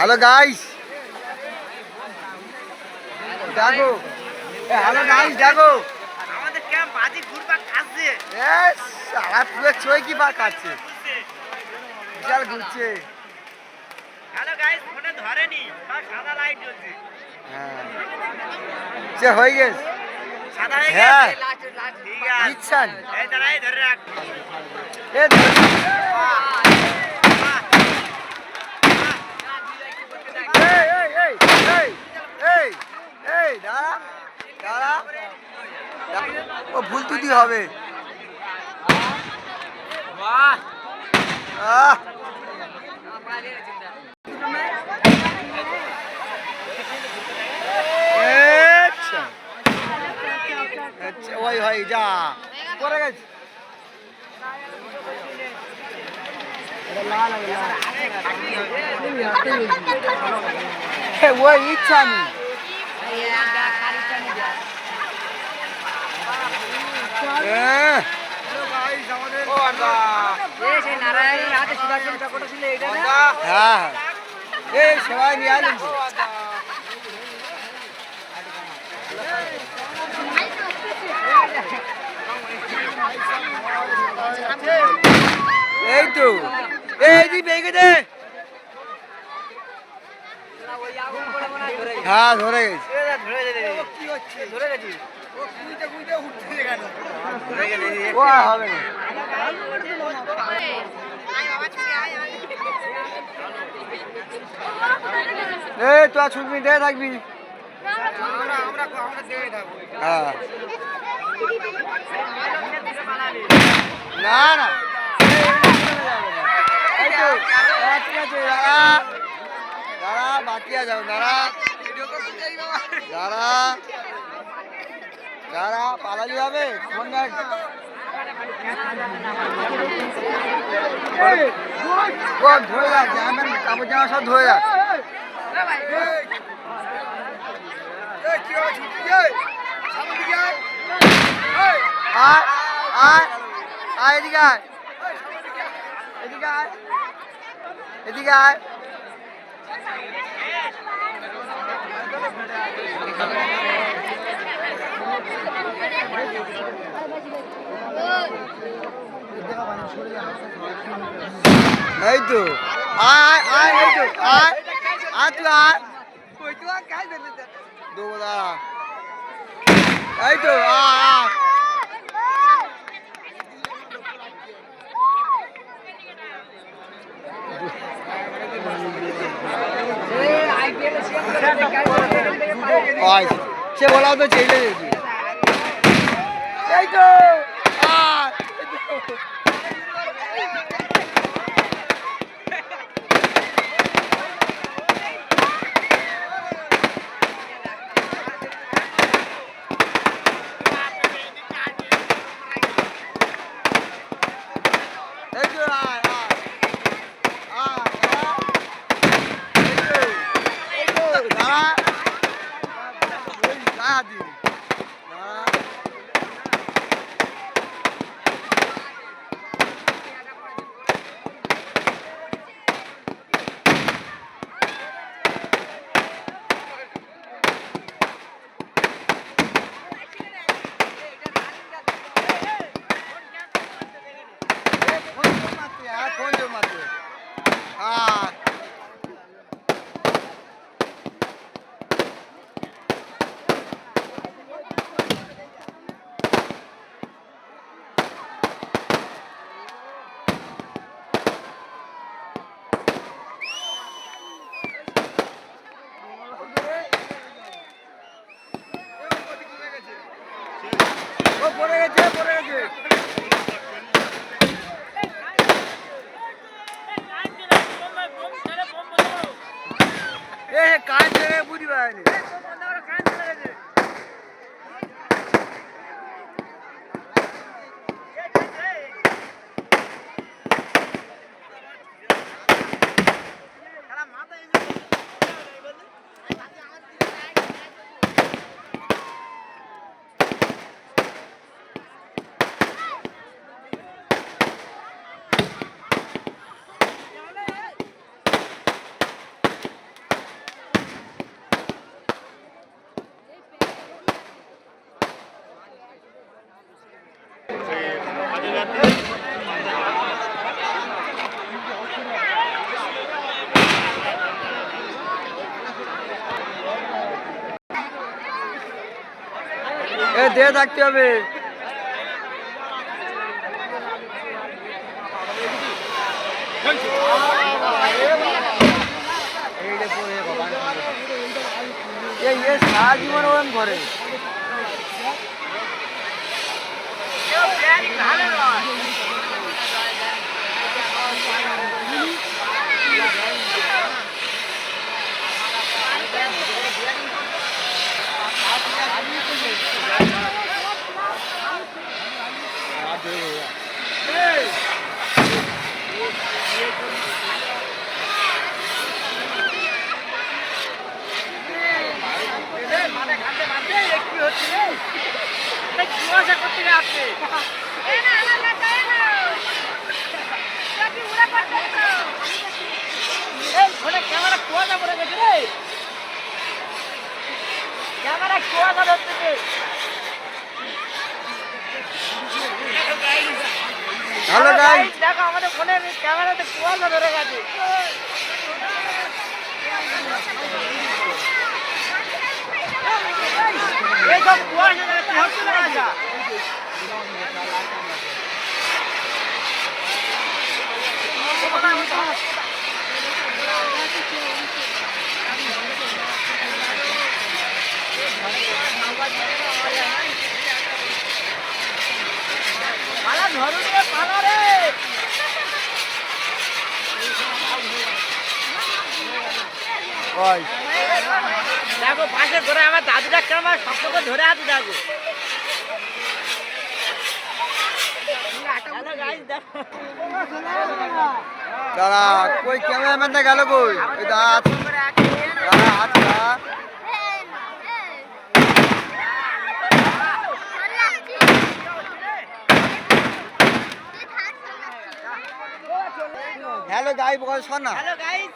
Hello guys দেখো hello guys দেখো আমাদের ক্যাম্প বাজি ঘুরবা কাছে এস সারা পুরো ছয় কি পাক আছে বিশাল ঘুরছে। হ্যালো গাইস ফোনে ধরেনি। সব সাদা লাইট জ্বলছে। হ্যাঁ। সে হয়ে গেছে। সাদা হয়ে হ্যাঁ। গেছে? ঠিক আছে। ইচ্ছান এই দাঁড়াই ধরে রাখ। এ এই এই এই এই এই এই দাঁড়া দাঁড়া ও ভুল তুতি হবে। আচ্ছা। আচ্ছা ওই হয় যা। পরে গেছে। ওই ইচ্ছা আমি হ্যাঁ হ্যাঁ এই সবাই নিয়ে আলেন তো। এই তো এই দি বেগে দে হ্যাঁ ধরে গেছে। কি হচ্ছে? ধরে গেছি। ও হবে এই তো আর ছুটবি দে থাকবি। হ্যাঁ। না না। হ্যাঁ, দাঁড়া দাঁড়া বাকি আছে দাঁড়া। দাঁড়া দাঁড়া পালালি ও ধরে যা কাপড় জামা সব ধরে যা আয়। আয় আয় এদিকে আয়। এদিকে আয় এদিকে আয়। এই তো আয় আয় আয় এই তো আয় আয় তুই আয়। দেবো দাঁড়া এই তো। আয় আয়। সে বলা তো চেয়ে যাই তো আয়, এই তো। এই তো আয় আয় আয় দাঁড়া। এই তো, এই তো, দাঁড়া। ওই গায়ে হাত দিবি। দাঁড়া। এই, ফোন জোর মারতে, হ্যাঁ, ফোন জোর মারতে। হ্যাঁ। ও পড়ে গেছে পড়ে গেছে এ কাজ ছেড়ে বুঝি দেহে থাকতে হবে। সারা জীবন ওরম করে মানে ঘাটে ঘাটে একটু হচ্ছে রে এই কুয়াশা করতে রে আপনি এই ফোনে ক্যামেরা কুয়াশা পড়ে গেছে রে ক্যামেরা কুয়াশা ধরতেছে হ্যালো গাইস। দেখো, আমাদের ফোনে ক্যামেরাতে কুয়াশা ধরে গেছে। এই সব কুয়াশা ধরে হচ্ছে না কুয়াশা পালা ধরুন রে পালা রে ওই দেখো পাশে ধরে আমার দাদুটা কেমন শক্ত করে ধরে আছে দেখো। দেখো দাঁড়া কই ক্যামেরাম্যানটা গেল কই ওই দা হাত দাঁড়া হাত দাঁড়া হ্যালো গাই বল শোন না हेलो गाइस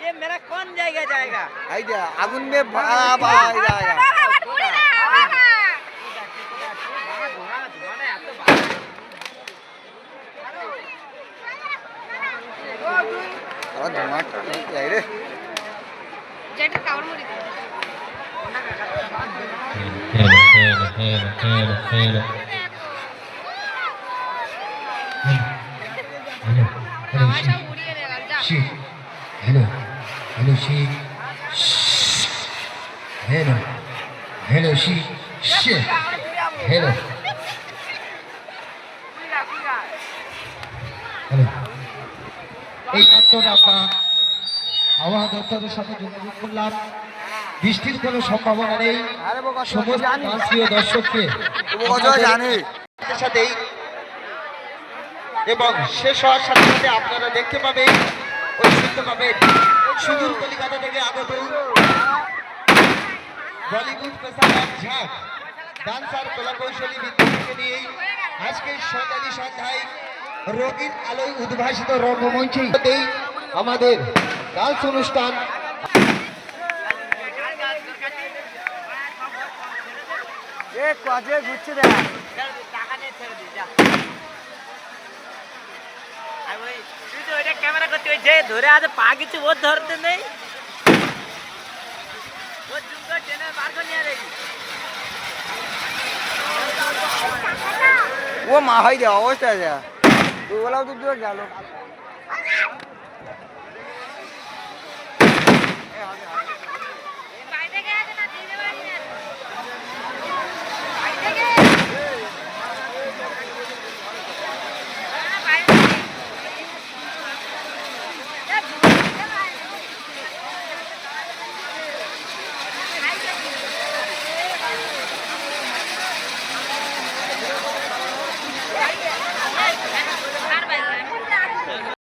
ये मेरा कौन जाएगा जाएगा এই দে আগুন মে ভাড়া ভাড়া hello, she. Shh. Hello, hello, she. Shh. Hello, hello. এই দপ্তর আমরা আবহাওয়া দপ্তরের সাথে যোগাযোগ করলাম বৃষ্টির কোনো সম্ভাবনা নেই। সমস্ত প্রিয় দর্শককে সাথেই এবং শেষ হওয়ার সাথে সাথে আপনারা দেখতে পাবেন ও শুনতে পাবেন সুদূর কলিকাতা থেকে আগত বলিউড পেশাদার ঝাঁক ডান্সার কলা কৌশলী বিদ্যার্থীকে নিয়েই আজকে সন্ধ্যানী সন্ধ্যায় রঙিন আলোয় উদ্ভাসিত রঙ্গমঞ্চেই আমাদের ডান্স অনুষ্ঠান। এ কাজে ঘুরছে যা তুই যে ধরে আছে পা কিছু ওর নেই ও মা, হয় দে অবস্থা আছে। তুই বলাও তো দূর গেল